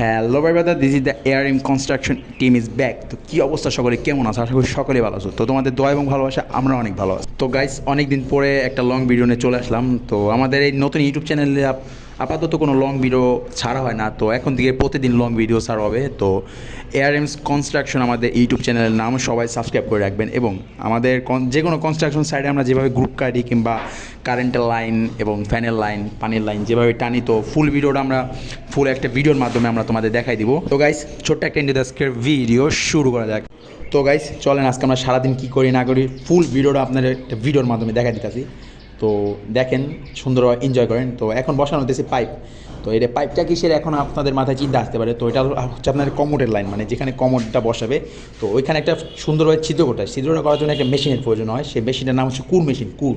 Hello ভাই brother this is the air aim construction team is back তো কী অবস্থা সকলে? কেমন আছে? আশা করি সকলে ভালো আছো। তো তোমাদের দোয়া এবং ভালোবাসা, আমরা অনেক ভালো আছি। তো গাইস অনেক দিন পরে একটা লং ভিডিও নিয়ে চলে আসলাম। তো আমাদের এই নতুন ইউটিউব চ্যানেলে আপাতত কোনো লং ভিডিও ছাড়া হয় না। তো এখন থেকে প্রতিদিন লং ভিডিও ছাড়া হবে। তো এয়ার এমস কনস্ট্রাকশন আমাদের ইউটিউব চ্যানেলের নাম সবাই সাবস্ক্রাইব করে রাখবেন এবং আমাদের যে কোনো কনস্ট্রাকশন সাইডে আমরা যেভাবে গ্রুপ কাটি কিংবা কারেন্টের লাইন এবং ফ্যানের লাইন পানির লাইন যেভাবে টানি, তো ফুল ভিডিওটা আমরা ফুল একটা ভিডিওর মাধ্যমে আমরা তোমাদের দেখাই দিব। তো গাইস ছোট্ট একটা ইন্ডিয়া ভিডিও শুরু করা যাক। তো গাইস চলেন আজকে আমরা সারাদিন কী করি না করি ফুল ভিডিওটা আপনাদের একটা ভিডিওর মাধ্যমে দেখা দিতেছি। তো দেখেন সুন্দরভাবে এনজয় করেন। তো এখন বসানো হতেছে পাইপ তো এটা পাইপটা কিসের? এখন আপনাদের মাথায় চিন্তা আসতে পারে। তো এটা হচ্ছে আপনাদের কমোডের লাইন মানে যেখানে কমোডটা বসাবে। তো ওইখানে একটা সুন্দরভাবে ছিদ্র করতে ছিদ্রটা করার জন্য একটা মেশিনের প্রয়োজন হয়। সেই মেশিনের নাম হচ্ছে কুর মেশিন কুর।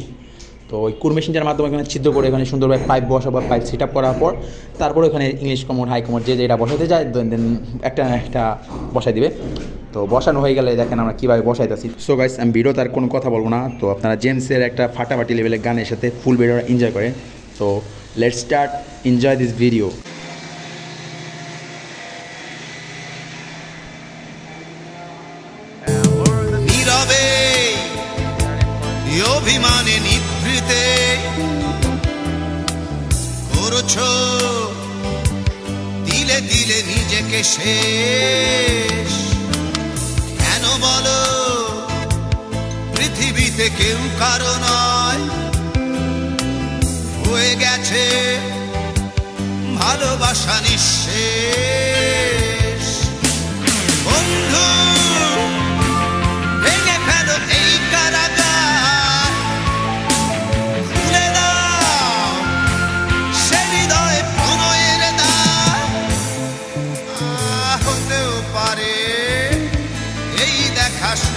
তো ওই কুর মেশিনটার মাধ্যমে এখানে ছিদ্র করে এখানে সুন্দরভাবে পাইপ বসাবো পাইপ সেট আপ করার পর তারপরে ওখানে ইংলিশ কমোড হাই কমোড যে যেটা বসাতে যায় দেন একটা একটা বসাই দিবে। তো বসানো হয়ে গেলে দেখেন আমরা কীভাবে বসাইতেছি। সো গাইস আমি ভিডিও তার কোনো কথা বলব না। তো আপনারা জেমসের একটা ফাটাফাটি লেভেলের গানের সাথে ফুল ভিডিওটা এনজয় করেন। তো let start enjoy this video অভিমানে নিভৃতে করছ দিলে দিলে নিজেকে শেষ। বলো পৃথিবীতে কেউ কারও নয়। হয়ে গেছে ভালোবাসা নিঃশেষ।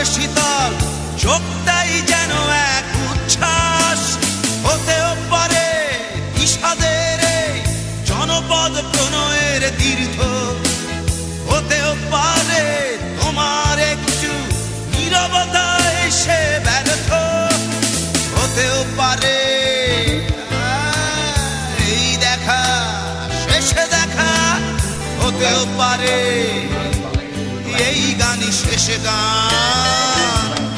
তোমার শীতল, চোখটাই যেন এক উচ্ছ্বাস। হতেও পারে এই জনপদ প্রণয়ের তীর্থ হতেও পারে তোমার একটু নীরবতা এসে ব্যর্থ। হতেও পারে এই দেখা, শেষে দেখা। হতেও পারে এই গানই শেষ গান।